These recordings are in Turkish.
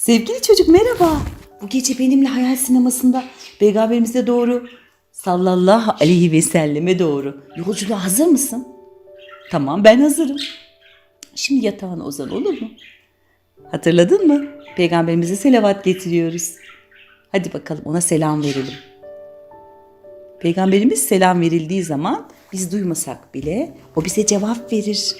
Sevgili çocuk merhaba. Bu gece benimle hayal sinemasında peygamberimize doğru sallallahu aleyhi ve selleme doğru yolculuğa hazır mısın? Tamam ben hazırım. Şimdi yatağına uzan olur mu? Hatırladın mı? Peygamberimize selavat getiriyoruz. Hadi bakalım ona selam verelim. Peygamberimiz selam verildiği zaman biz duymasak bile o bize cevap verir.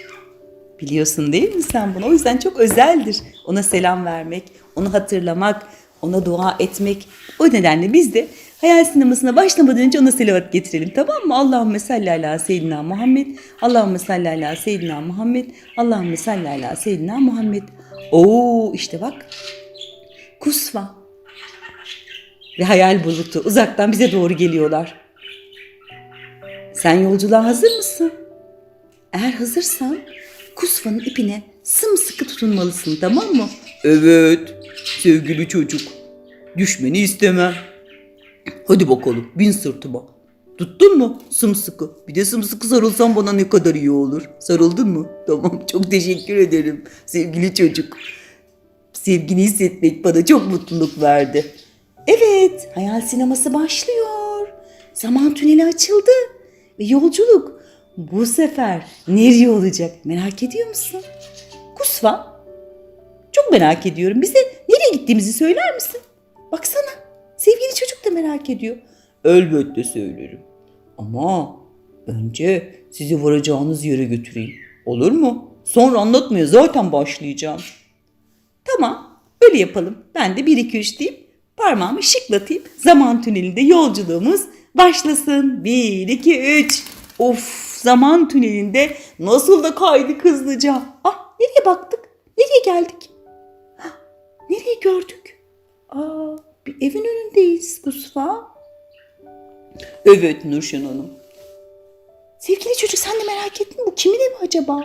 Biliyorsun değil mi sen bunu? O yüzden çok özeldir. Ona selam vermek, onu hatırlamak, ona dua etmek. O nedenle biz de hayal sinemasına başlamadan önce ona selavat getirelim tamam mı? Allahümme salli ala seyyidina Muhammed. Allahümme salli ala seyyidina Muhammed. Allahümme salli ala seyyidina Muhammed. Oo işte bak. Kusva. Ve hayal bulutu uzaktan bize doğru geliyorlar. Sen yolculuğa hazır mısın? Eğer hazırsan kusvanın ipine sımsıkı tutunmalısın tamam mı? Evet sevgili çocuk. Düşmeni istemem. Hadi bakalım bin sırtıma. Tuttun mu? Sımsıkı. Bir de sımsıkı sarılsan bana ne kadar iyi olur. Sarıldın mı? Tamam çok teşekkür ederim sevgili çocuk. Sevgini hissetmek bana çok mutluluk verdi. Evet, hayal sineması başlıyor. Zaman tüneli açıldı ve yolculuk bu sefer nereye olacak merak ediyor musun? Kusva, çok merak ediyorum. Bize nereye gittiğimizi söyler misin? Baksana, sevgili çocuk da merak ediyor. Elbette söylerim. Ama önce sizi varacağınız yere götüreyim. Olur mu? Sonra anlatmaya zaten başlayacağım. Tamam, öyle yapalım. Ben de 1 2 3 deyip parmağımı şıklatayım. Zaman tünelinde yolculuğumuz başlasın. 1 2 3. Of, zaman tünelinde nasıl da kaydık hızlıca. Ah, nereye baktık? Nereye geldik? Hah, nereye gördük? Aa, bir evin önündeyiz Kusfa. Evet Nurşen Hanım. Sevgili çocuk sen de merak ettin? Bu kimin evi acaba?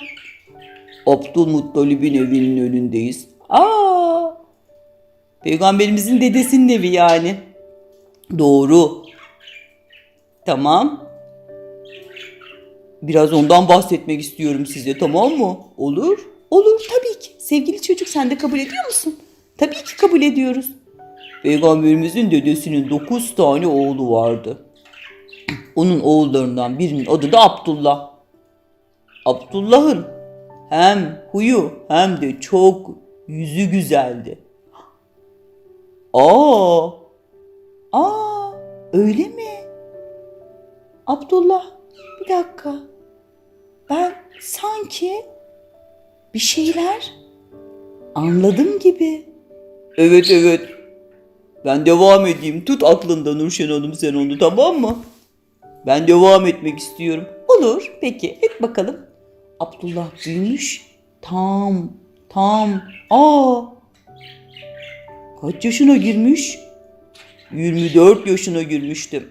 Abdülmuttalib'in evinin önündeyiz. Aa, peygamberimizin dedesinin evi yani. Doğru. Tamam. Biraz ondan bahsetmek istiyorum size tamam mı? Olur. Olur tabii ki. Sevgili çocuk sen de kabul ediyor musun? Tabii ki kabul ediyoruz. Peygamberimizin dedesinin dokuz tane oğlu vardı. Onun oğullarından birinin adı da Abdullah. Abdullah'ın hem huyu hem de çok yüzü güzeldi. Aa, Aa, öyle mi? Abdullah, bir dakika. Ben sanki bir şeyler anladım gibi. evet evet. Ben devam edeyim. Tut aklında Nurşen Hanım sen onu tamam mı? Ben devam etmek istiyorum. Olur, peki et bakalım. Abdullah büyümüş. Tam, tam. Aa, Kaç yaşına girmiş? 24 yaşına girmiştim.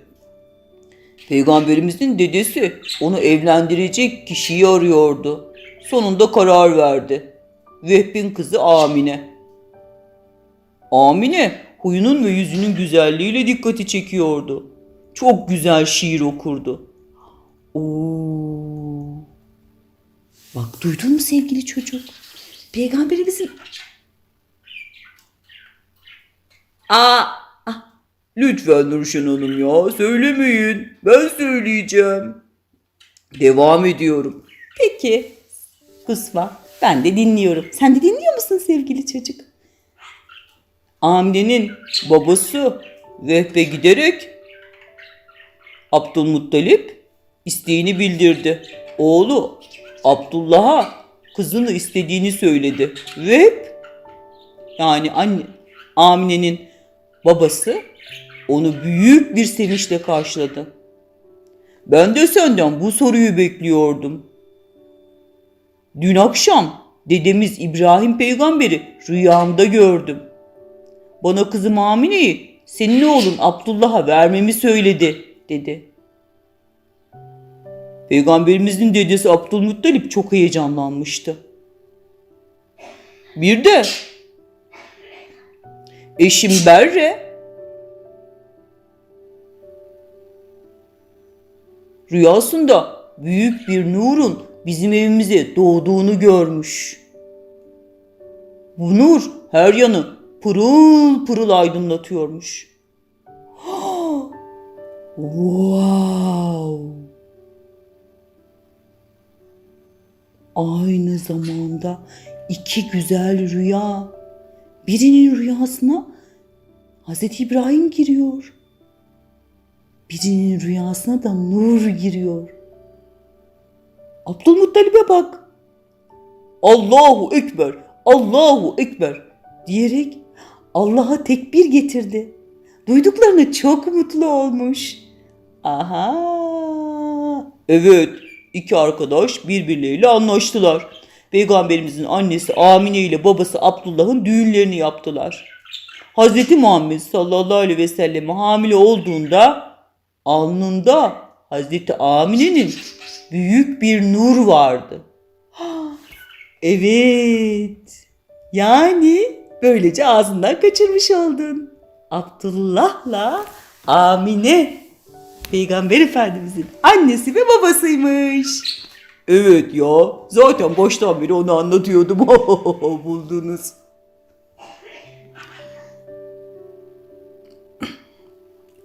Peygamberimizin dedesi onu evlendirecek kişiyi arıyordu. Sonunda karar verdi. Vehb'in kızı Amine. Amine huyunun ve yüzünün güzelliğiyle dikkati çekiyordu. Çok güzel şiir okurdu. Oo. Bak duydun mu sevgili çocuk? Peygamberimizin... Aa, Lütfen Nurşen Hanım ya söylemeyin. Ben söyleyeceğim. Devam ediyorum. peki. Kusma, ben de dinliyorum. Sen de dinliyor musun sevgili çocuk? Amine'nin babası Vehbe giderek Abdülmuttalip isteğini bildirdi. Oğlu Abdullah'a kızını istediğini söyledi. Vehb yani anne Amine'nin babası onu büyük bir sevinçle karşıladı. Ben de senden bu soruyu bekliyordum. Dün akşam dedemiz İbrahim peygamberi rüyamda gördüm. Bana kızım Amine'yi senin oğlun Abdullah'a vermemi söyledi dedi. Peygamberimizin dedesi Abdülmuttalip çok heyecanlanmıştı. Bir de eşim Berre rüyasında büyük bir nurun bizim evimize doğduğunu görmüş. Bu nur her yanı pırıl pırıl aydınlatıyormuş. wow! Aynı zamanda iki güzel rüya. Birinin rüyasına Hazreti İbrahim giriyor. Birinin rüyasına da Nur giriyor. Abdülmuttalib'e bak. Allahu Ekber, Allahu Ekber diyerek Allah'a tekbir getirdi. Duyduklarına çok mutlu olmuş. Aha. Evet, iki arkadaş birbirleriyle anlaştılar. Peygamberimizin annesi Amine ile babası Abdullah'ın düğünlerini yaptılar. Hazreti Muhammed sallallahu aleyhi ve sellem hamile olduğunda alnında Hazreti Amine'nin büyük bir nur vardı. Evet. Yani böylece ağzından kaçırmış oldun. Abdullah'la Amine Peygamber Efendimizin annesi ve babasıymış. Evet ya zaten baştan beri onu anlatıyordum. Buldunuz.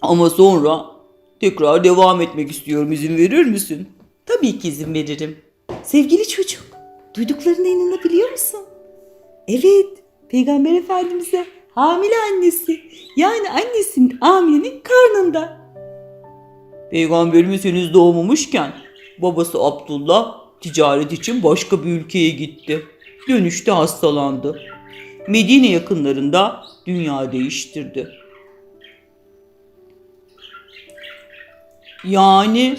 Ama sonra tekrar devam etmek istiyorum. İzin verir misin? Tabii ki izin veririm. Sevgili çocuk, duyduklarına inanabiliyor musun? Evet, Peygamber Efendimiz'e hamile annesi. Yani annesinin Amine'nin karnında. Peygamberimiz henüz doğmamışken babası Abdullah ticaret için başka bir ülkeye gitti. Dönüşte hastalandı. Medine yakınlarında dünya değiştirdi. Yani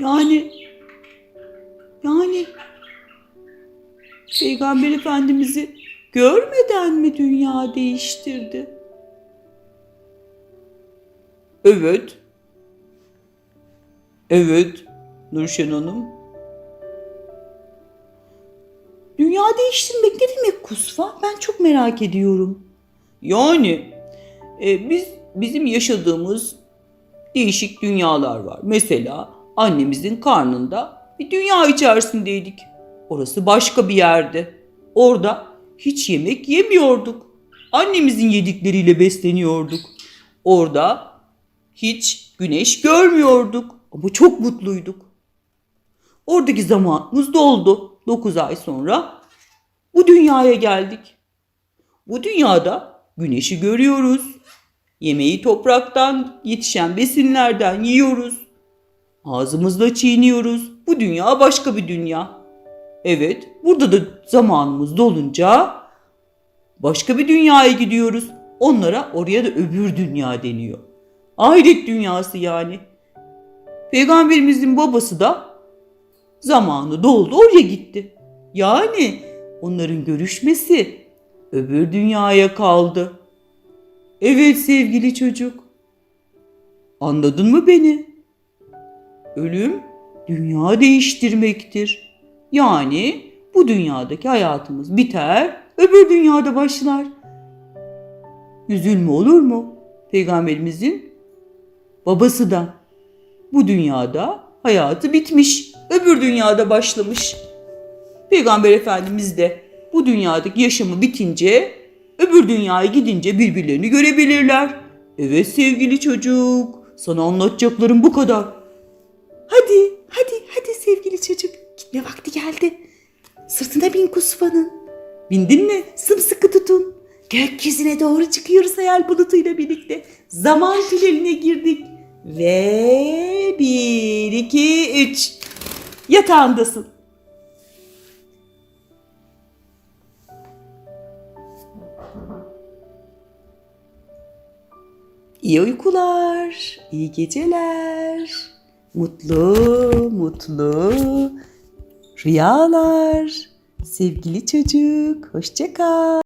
yani yani Peygamber Efendimiz'i görmeden mi dünya değiştirdi? Evet. Evet Nurşen Hanım. Dünya değiştirmek ne demek Kusva? Ben çok merak ediyorum. Yani e, biz bizim yaşadığımız değişik dünyalar var. Mesela annemizin karnında bir dünya içerisindeydik. Orası başka bir yerde. Orada hiç yemek yemiyorduk. Annemizin yedikleriyle besleniyorduk. Orada hiç güneş görmüyorduk ama çok mutluyduk. Oradaki zamanımız doldu. 9 ay sonra bu dünyaya geldik. Bu dünyada güneşi görüyoruz. Yemeği topraktan yetişen besinlerden yiyoruz. Ağzımızla çiğniyoruz. Bu dünya başka bir dünya. Evet, burada da zamanımız dolunca başka bir dünyaya gidiyoruz. Onlara oraya da öbür dünya deniyor. Ahiret dünyası yani. Peygamberimizin babası da zamanı doldu oraya gitti. Yani onların görüşmesi öbür dünyaya kaldı. Evet sevgili çocuk. Anladın mı beni? Ölüm dünya değiştirmektir. Yani bu dünyadaki hayatımız biter, öbür dünyada başlar. Üzülme olur mu? Peygamberimizin babası da bu dünyada hayatı bitmiş, öbür dünyada başlamış. Peygamber Efendimiz de bu dünyadaki yaşamı bitince öbür dünyaya gidince birbirlerini görebilirler. Evet sevgili çocuk, sana anlatacaklarım bu kadar. Hadi, hadi, hadi sevgili çocuk. Gitme vakti geldi. Sırtına bin Kusva'nın. Bindin mi? Sımsıkı tutun. Gökyüzüne doğru çıkıyoruz hayal bulutuyla birlikte. Zaman tüneline girdik. Ve bir, iki, üç. Yatağındasın. İyi uykular, iyi geceler. Mutlu, mutlu rüyalar. Sevgili çocuk, hoşça kal.